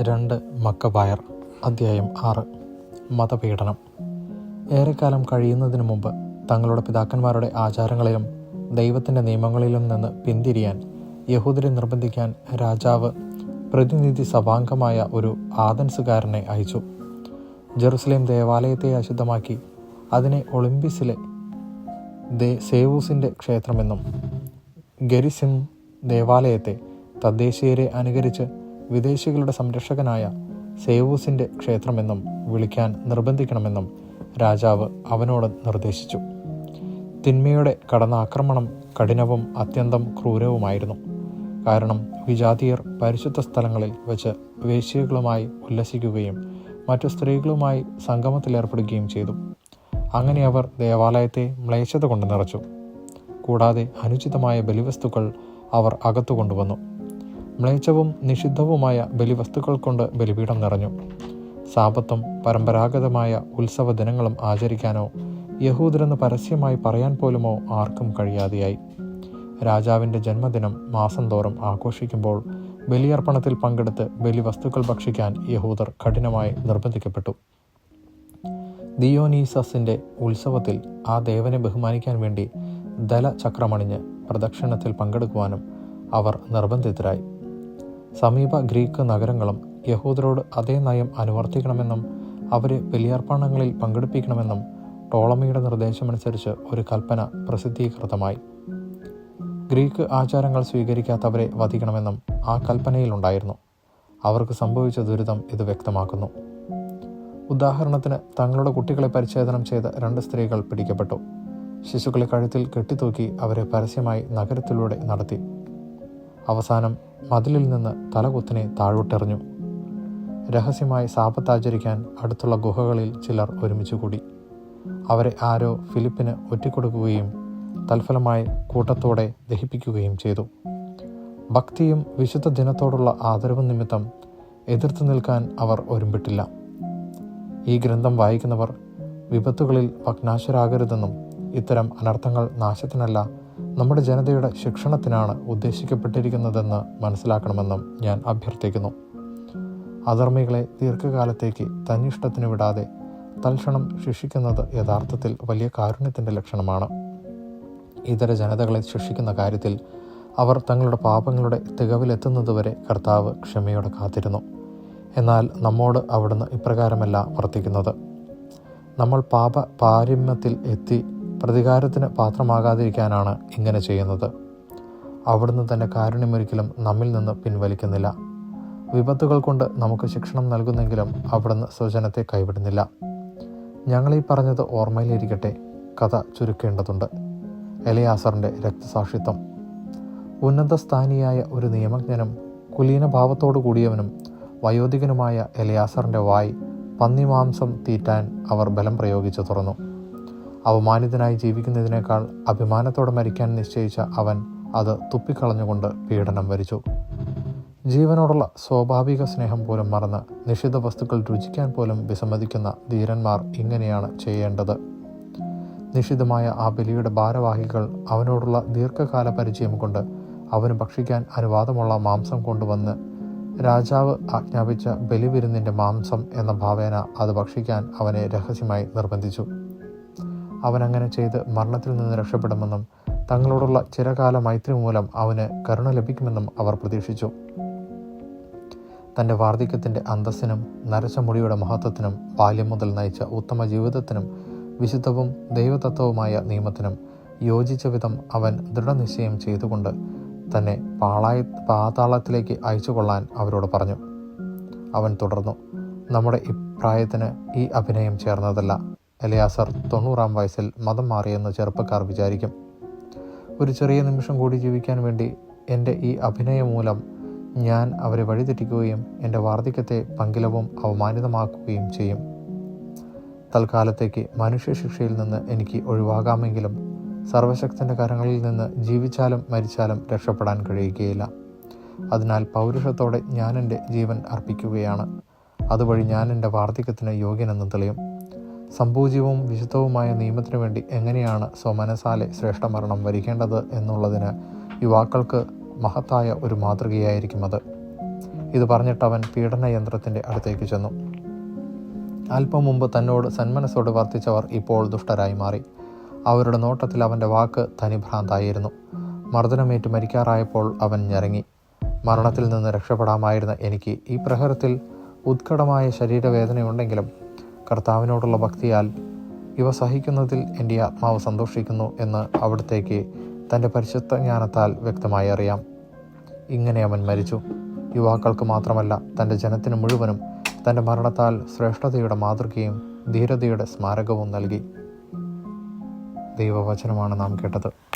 രണ്ട് മക്കബായർ. അധ്യായം ആറ്. മതപീഡനം. ഏറെക്കാലം കഴിയുന്നതിന് മുമ്പ് തങ്ങളുടെ പിതാക്കന്മാരുടെ ആചാരങ്ങളിലും ദൈവത്തിന്റെ നിയമങ്ങളിലും നിന്ന് പിന്തിരിയാൻ യഹൂദരെ നിർബന്ധിക്കാൻ രാജാവ് പ്രതിനിധി സഭാംഗമായ ഒരു ആദൻസുകാരനെ അയച്ചു. ജെറുസലേം ദേവാലയത്തെ അശുദ്ധമാക്കി അതിനെ ഒളിമ്പിസിലെ ദേ സേവൂസിന്റെ ക്ഷേത്രമെന്നും ഗരിസിം ദേവാലയത്തെ തദ്ദേശീയരെ അനുകരിച്ച് വിദേശികളുടെ സംരക്ഷകനായ സേവൂസിന്റെ ക്ഷേത്രമെന്നും വിളിക്കാൻ നിർബന്ധിക്കണമെന്നും രാജാവ് അവനോട് നിർദ്ദേശിച്ചു. തിന്മയുടെ കടന്ന ആക്രമണം കഠിനവും അത്യന്തം ക്രൂരവുമായിരുന്നു. കാരണം വിജാതീയർ പരിശുദ്ധ സ്ഥലങ്ങളിൽ വെച്ച് വേശ്യകളുമായി ഉല്ലസിക്കുകയും മറ്റു സ്ത്രീകളുമായി സംഗമത്തിലേർപ്പെടുകയും ചെയ്തു. അങ്ങനെ അവർ ദേവാലയത്തെ മ്ലേച്ഛത കൊണ്ട് നിറച്ചു. കൂടാതെ അനുചിതമായ ബലിവസ്തുക്കൾ അവർ അകത്തു കൊണ്ടുവന്നു. മ്ലേച്ഛവും നിഷിദ്ധവുമായ ബലിവസ്തുക്കൾ കൊണ്ട് ബലിപീഠം നിറഞ്ഞു. സാപത്തും പരമ്പരാഗതമായ ഉത്സവ ദിനങ്ങളും ആചരിക്കാനോ യഹൂദരെന്ന് പരസ്യമായി പറയാൻ പോലുമോ ആർക്കും കഴിയാതെയായി. രാജാവിന്റെ ജന്മദിനം മാസം തോറും ആഘോഷിക്കുമ്പോൾ ബലിയർപ്പണത്തിൽ പങ്കെടുത്ത് ബലിവസ്തുക്കൾ ഭക്ഷിക്കാൻ യഹൂദർ കഠിനമായി നിർബന്ധിക്കപ്പെട്ടു. ദിയോനീസസിന്റെ ഉത്സവത്തിൽ ആ ദേവനെ ബഹുമാനിക്കാൻ വേണ്ടി ദലചക്രമണിഞ്ഞ് പ്രദക്ഷിണത്തിൽ പങ്കെടുക്കുവാനും അവർ നിർബന്ധിതരായി. സമീപ ഗ്രീക്ക് നഗരങ്ങളും യഹൂദരോട് അതേ നയം അനുവർത്തിക്കണമെന്നും അവരെ ബലിയർപ്പണങ്ങളിൽ പങ്കെടുപ്പിക്കണമെന്നും ടോളമിയുടെ നിർദ്ദേശമനുസരിച്ച് ഒരു കൽപ്പന പ്രസിദ്ധീകൃതമായി. ഗ്രീക്ക് ആചാരങ്ങൾ സ്വീകരിക്കാത്തവരെ വധിക്കണമെന്നും ആ കൽപ്പനയിലുണ്ടായിരുന്നു. അവർക്ക് സംഭവിച്ച ദുരിതം ഇത് വ്യക്തമാക്കുന്നു. ഉദാഹരണത്തിന് തങ്ങളുടെ കുട്ടികളെ പരിച്ഛേദനം ചെയ്ത രണ്ട് സ്ത്രീകൾ പിടിക്കപ്പെട്ടു. ശിശുക്കളെ കഴുത്തിൽ കെട്ടിത്തൂക്കി അവരെ പരസ്യമായി നഗരത്തിലൂടെ നടത്തി. അവസാനം മതിലിൽ നിന്ന് തലകുത്തിനെ താഴോട്ടെറിഞ്ഞു. രഹസ്യമായി സാപത്താചരിക്കാൻ അടുത്തുള്ള ഗുഹകളിൽ ചിലർ ഒരുമിച്ച് കൂടി. അവരെ ആരോ ഫിലിപ്പിന് ഒറ്റിക്കൊടുക്കുകയും തൽഫലമായി കൂട്ടത്തോടെ ദഹിപ്പിക്കുകയും ചെയ്തു. ഭക്തിയും വിശുദ്ധ ദിനത്തോടുള്ള ആദരവ് നിമിത്തം എതിർത്ത് നിൽക്കാൻ അവർ ഒരുമ്പിട്ടില്ല. ഈ ഗ്രന്ഥം വായിക്കുന്നവർ വിപത്തുകളിൽ ഭഗ്നാശരാകരുതെന്നും ഇത്തരം അനർത്ഥങ്ങൾ നാശത്തിനല്ല നമ്മുടെ ജനതയുടെ ശിക്ഷണത്തിനാണ് ഉദ്ദേശിക്കപ്പെട്ടിരിക്കുന്നതെന്ന് മനസ്സിലാക്കണമെന്നും ഞാൻ അഭ്യർത്ഥിക്കുന്നു. അധർമ്മികളെ ദീർഘകാലത്തേക്ക് തന്നിഷ്ടത്തിന് വിടാതെ തൽക്ഷണം ശിക്ഷിക്കുന്നത് യഥാർത്ഥത്തിൽ വലിയ കാരുണ്യത്തിന്റെ ലക്ഷണമാണ്. ഇതര ജനതകളെ ശിക്ഷിക്കുന്ന കാര്യത്തിൽ അവർ തങ്ങളുടെ പാപങ്ങളുടെ തികവിലെത്തുന്നതുവരെ കർത്താവ് ക്ഷമയോടെ കാത്തിരുന്നു. എന്നാൽ നമ്മോട് അവിടുന്ന് ഇപ്രകാരമല്ല വർത്തിക്കുന്നത്. നമ്മൾ പാപ പാരമ്യത്തിൽ എത്തി പ്രതികാരത്തിന് പാത്രമാകാതിരിക്കാനാണ് ഇങ്ങനെ ചെയ്യുന്നത്. അവിടുന്ന് തന്റെ കാരുണ്യമൊരിക്കലും നമ്മിൽ നിന്ന് പിൻവലിക്കുന്നില്ല. വിപത്തുകൾ കൊണ്ട് നമുക്ക് ശിക്ഷണം നൽകുന്നെങ്കിലും അവിടുന്ന് സ്വജനത്തെ കൈവിടുന്നില്ല. ഞങ്ങളീ പറഞ്ഞത് ഓർമ്മയിലിരിക്കട്ടെ കഥ ചുരുക്കേണ്ടതുണ്ട്. എലയാസറിന്റെ രക്തസാക്ഷിത്വം. ഉന്നതസ്ഥാനിയായ ഒരു നിയമജ്ഞനും കുലീനഭാവത്തോടു കൂടിയവനും വയോധികനുമായ എലയാസറിന്റെ വായ് പന്നിമാംസം തീറ്റാൻ അവർ ബലം പ്രയോഗിച്ചു തുറന്നു. അവമാനിതനായി ജീവിക്കുന്നതിനേക്കാൾ അഭിമാനത്തോടെ മരിക്കാൻ നിശ്ചയിച്ച അവൻ അത് തുപ്പിക്കളഞ്ഞുകൊണ്ട് പീഡനം വരിച്ചു. ജീവനോടുള്ള സ്വാഭാവിക സ്നേഹം പോലും മറന്ന് നിഷിദ്ധ വസ്തുക്കൾ രുചിക്കാൻ പോലും വിസമ്മതിക്കുന്ന ധീരന്മാർ ഇങ്ങനെയാണ് ചെയ്യേണ്ടത്. നിഷിദ്ധമായ ആ ബലിയുടെ ഭാരവാഹികൾ അവനോടുള്ള ദീർഘകാല പരിചയം കൊണ്ട് അവന് ഭക്ഷിക്കാൻ അനുവാദമുള്ള മാംസം കൊണ്ടുവന്ന് രാജാവ് ആജ്ഞാപിച്ച ബലിവിരുന്നിന്റെ മാംസം എന്ന ഭാവേന അത് ഭക്ഷിക്കാൻ അവനെ രഹസ്യമായി നിർബന്ധിച്ചു. അവൻ അങ്ങനെ ചെയ്ത് മരണത്തിൽ നിന്ന് രക്ഷപ്പെടുമെന്നും തങ്ങളോടുള്ള ചിരകാല മൈത്രി മൂലം അവന് കരുണ ലഭിക്കുമെന്നും അവർ പ്രതീക്ഷിച്ചു. തന്റെ വാർദ്ധക്യത്തിന്റെ അന്തസ്സിനും നരച്ച മുടിയുടെ മഹത്വത്തിനും ബാല്യം മുതൽ നയിച്ച ഉത്തമ ജീവിതത്തിനും വിശുദ്ധവും ദൈവതത്വവുമായ നിയമത്തിനും യോജിച്ച വിധം അവൻ ദൃഢനിശ്ചയം ചെയ്തുകൊണ്ട് തന്നെ പാളായ പാതാളത്തിലേക്ക് അയച്ചു കൊള്ളാൻ അവരോട് പറഞ്ഞു. അവൻ തുടർന്നു നമ്മുടെ ഇപ്രായത്തിന് ഈ അഭിനയം ചേർന്നതല്ല. എലിയാസർ തൊണ്ണൂറാം വയസ്സിൽ മതം മാറിയെന്ന് ചെറുപ്പക്കാർ വിചാരിക്കും. ഒരു ചെറിയ നിമിഷം കൂടി ജീവിക്കാൻ വേണ്ടി എന്റെ ഈ അഭിനയം മൂലം ഞാൻ അവരെ വഴിതെറ്റിക്കുകയും എന്റെ വാർദ്ധക്യത്തെ പങ്കിലവും അവമാനിതമാക്കുകയും ചെയ്യും. തൽക്കാലത്തേക്ക് മനുഷ്യശിക്ഷയിൽ നിന്ന് എനിക്ക് ഒഴിവാകാമെങ്കിലും സർവശക്തന്റെ കരങ്ങളിൽ നിന്ന് ജീവിച്ചാലും മരിച്ചാലും രക്ഷപ്പെടാൻ കഴിയുകയില്ല. അതിനാൽ പൗരുഷത്തോടെ ഞാൻ എന്റെ ജീവൻ അർപ്പിക്കുകയാണ്. അതുവഴി ഞാൻ എന്റെ വാർദ്ധക്യത്തിന് യോഗ്യനെന്ന് തെളിയും. സംപൂജ്യവും വിശുദ്ധവുമായ നിയമത്തിനു വേണ്ടി എങ്ങനെയാണ് സ്വമനസാലെ ശ്രേഷ്ഠമരണം വരിക്കേണ്ടത് എന്നുള്ളതിന് യുവാക്കൾക്ക് മഹത്തായ ഒരു മാതൃകയായിരിക്കും അത് ഇത് പറഞ്ഞിട്ട് അവൻ പീഡനയന്ത്രത്തിന്റെ അടുത്തേക്ക് ചെന്നു. അല്പം മുമ്പ് തന്നോട് സന്മനസ്സോട് വർത്തിച്ചവർ ഇപ്പോൾ ദുഷ്ടരായി മാറി. അവരുടെ നോട്ടത്തിൽ അവന്റെ വാക്ക് തനിഭ്രാന്തായിരുന്നു. മർദ്ദനമേറ്റ് മരിക്കാറായപ്പോൾ അവൻ ഞരങ്ങി. മരണത്തിൽ നിന്ന് രക്ഷപ്പെടാമായിരുന്ന എനിക്ക് ഈ പ്രഹരത്തിൽ ഉത്കടമായ ശരീരവേദനയുണ്ടെങ്കിലും കർത്താവിനോടുള്ള ഭക്തിയാൽ ഇവ സഹിക്കുന്നതിൽ എന്റെ ആത്മാവ് സന്തോഷിക്കുന്നു എന്ന് അവിടത്തേക്ക് തന്റെ പരിശുദ്ധ ജ്ഞാനത്താൽ വ്യക്തമായി അറിയാം. ഇങ്ങനെ അവൻ മരിച്ചു. യുവാക്കൾക്ക് മാത്രമല്ല തന്റെ ജനത്തിന് മുഴുവനും തന്റെ മരണത്താൽ ശ്രേഷ്ഠതയുടെ മാതൃകയും ധീരതയുടെ സ്മാരകവും നൽകി. ദൈവവചനമാണ് നാം കേട്ടത്.